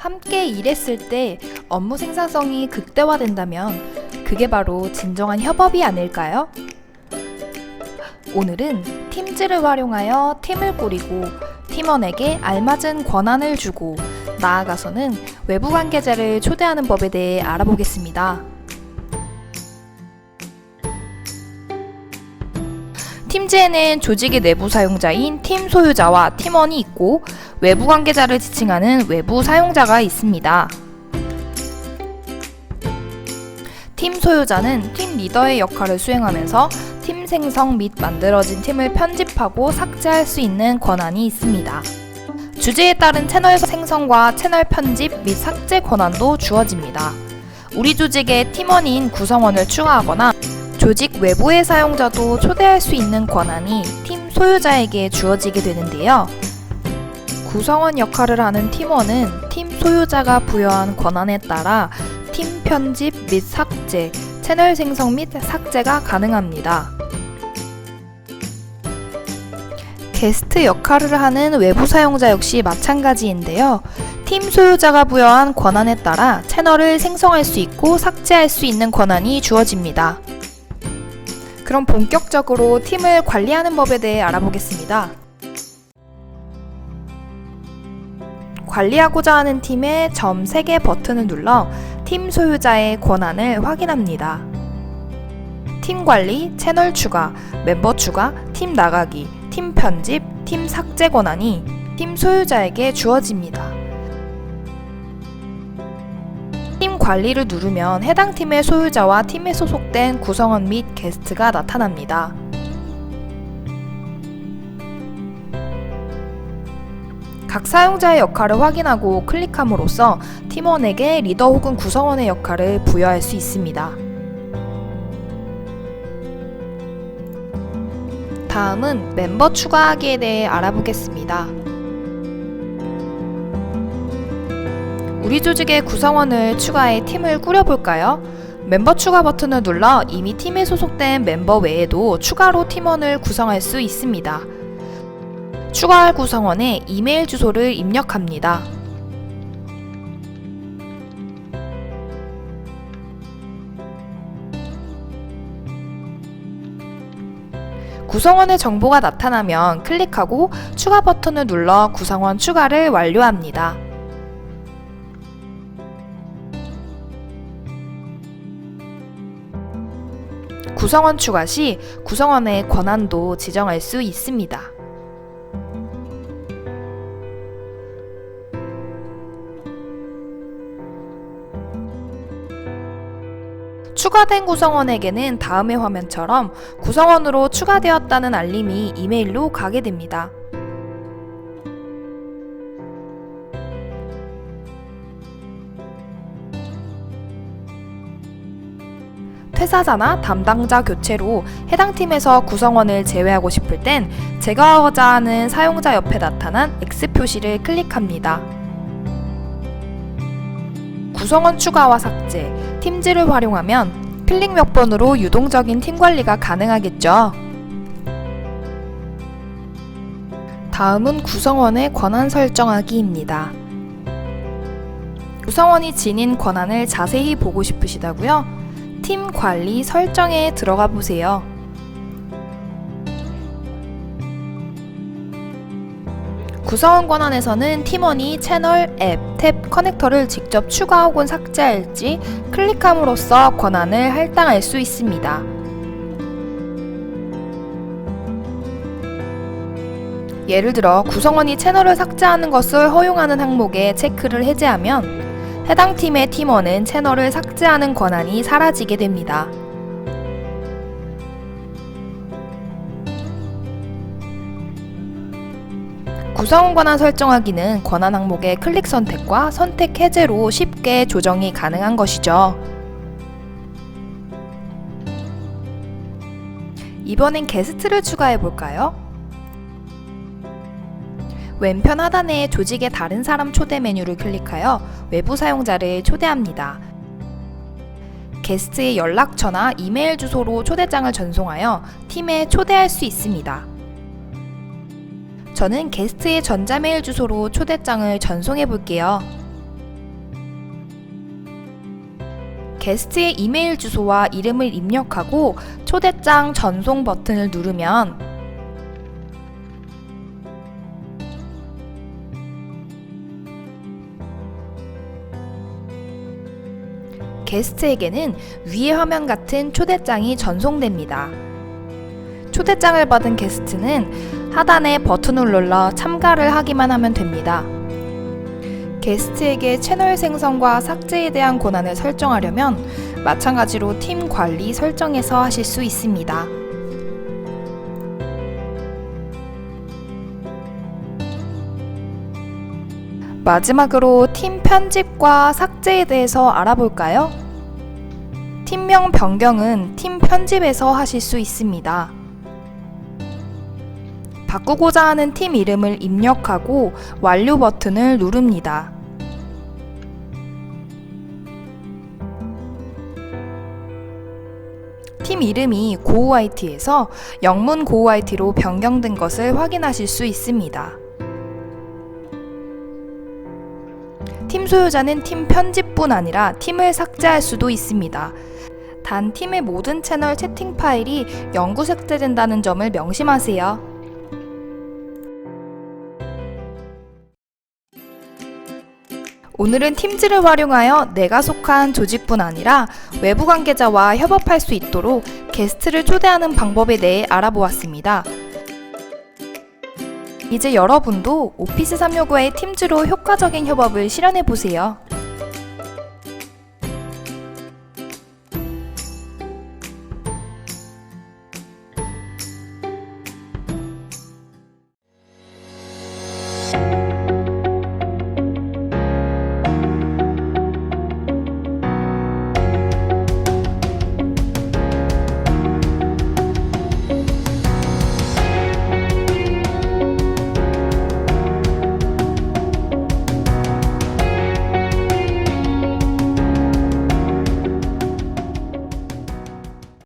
함께 일했을 때 업무 생산성이 극대화된다면 그게 바로 진정한 협업이 아닐까요? 오늘은 팀즈를 활용하여 팀을 꾸리고 팀원에게 알맞은 권한을 주고 나아가서는 외부 관계자를 초대하는 법에 대해 알아보겠습니다. 팀즈에는 조직의 내부 사용자인 팀 소유자와 팀원이 있고 외부 관계자를 지칭하는 외부 사용자가 있습니다. 팀 소유자는 팀 리더의 역할을 수행하면서 팀 생성 및 만들어진 팀을 편집하고 삭제할 수 있는 권한이 있습니다. 주제에 따른 채널 생성과 채널 편집 및 삭제 권한도 주어집니다. 우리 조직의 팀원인 구성원을 추가하거나 조직 외부의 사용자도 초대할 수 있는 권한이 팀 소유자에게 주어지게 되는데요. 구성원 역할을 하는 팀원은 팀 소유자가 부여한 권한에 따라 팀 편집 및 삭제, 채널 생성 및 삭제가 가능합니다. 게스트 역할을 하는 외부 사용자 역시 마찬가지인데요. 팀 소유자가 부여한 권한에 따라 채널을 생성할 수 있고 삭제할 수 있는 권한이 주어집니다. 그럼 본격적으로 팀을 관리하는 법에 대해 알아보겠습니다. 관리하고자 하는 팀의 점 3개 버튼을 눌러 팀 소유자의 권한을 확인합니다. 팀 관리, 채널 추가, 멤버 추가, 팀 나가기, 팀 편집, 팀 삭제 권한이 팀 소유자에게 주어집니다. 팀 관리를 누르면 해당 팀의 소유자와 팀에 소속된 구성원 및 게스트가 나타납니다. 각 사용자의 역할을 확인하고 클릭함으로써 팀원에게 리더 혹은 구성원의 역할을 부여할 수 있습니다. 다음은 멤버 추가하기에 대해 알아보겠습니다. 우리 조직의 구성원을 추가해 팀을 꾸려볼까요? 멤버 추가 버튼을 눌러 이미 팀에 소속된 멤버 외에도 추가로 팀원을 구성할 수 있습니다. 추가할 구성원의 이메일 주소를 입력합니다. 구성원의 정보가 나타나면 클릭하고 추가 버튼을 눌러 구성원 추가를 완료합니다. 구성원 추가 시 구성원의 권한도 지정할 수 있습니다. 추가된 구성원에게는 다음의 화면처럼 구성원으로 추가되었다는 알림이 이메일로 가게 됩니다. 퇴사자나 담당자 교체로 해당 팀에서 구성원을 제외하고 싶을 땐 제거하고자 하는 사용자 옆에 나타난 X 표시를 클릭합니다. 구성원 추가와 삭제, 팀즈를 활용하면 클릭 몇 번으로 유동적인 팀 관리가 가능하겠죠. 다음은 구성원의 권한 설정하기입니다. 구성원이 지닌 권한을 자세히 보고 싶으시다고요? 팀 관리 설정에 들어가 보세요. 구성원 권한에서는 팀원이 채널, 앱, 탭, 커넥터를 직접 추가 혹은 삭제할지 클릭함으로써 권한을 할당할 수 있습니다. 예를 들어 구성원이 채널을 삭제하는 것을 허용하는 항목에 체크를 해제하면 해당 팀의 팀원은 채널을 삭제하는 권한이 사라지게 됩니다. 구성원 권한 설정하기는 권한 항목의 클릭 선택과 선택 해제로 쉽게 조정이 가능한 것이죠. 이번엔 게스트를 추가해 볼까요? 왼편 하단에 조직의 다른 사람 초대 메뉴를 클릭하여 외부 사용자를 초대합니다. 게스트의 연락처나 이메일 주소로 초대장을 전송하여 팀에 초대할 수 있습니다. 저는 게스트의 전자메일 주소로 초대장을 전송해 볼게요. 게스트의 이메일 주소와 이름을 입력하고 초대장 전송 버튼을 누르면 게스트에게는 위의 화면 같은 초대장이 전송됩니다. 초대장을 받은 게스트는 하단의 버튼을 눌러 참가를 하기만 하면 됩니다. 게스트에게 채널 생성과 삭제에 대한 권한을 설정하려면 마찬가지로 팀 관리 설정에서 하실 수 있습니다. 마지막으로 팀 편집과 삭제에 대해서 알아볼까요? 팀명 변경은 팀 편집에서 하실 수 있습니다. 바꾸고자 하는 팀 이름을 입력하고 완료 버튼을 누릅니다. 팀 이름이 고우IT에서 영문 고우IT로 변경된 것을 확인하실 수 있습니다. 팀 소유자는 팀 편집뿐 아니라 팀을 삭제할 수도 있습니다. 단 팀의 모든 채널 채팅 파일이 영구 삭제된다는 점을 명심하세요. 오늘은 팀즈를 활용하여 내가 속한 조직뿐 아니라 외부 관계자와 협업할 수 있도록 게스트를 초대하는 방법에 대해 알아보았습니다. 이제 여러분도 오피스 365의 팀즈로 효과적인 협업을 실현해 보세요.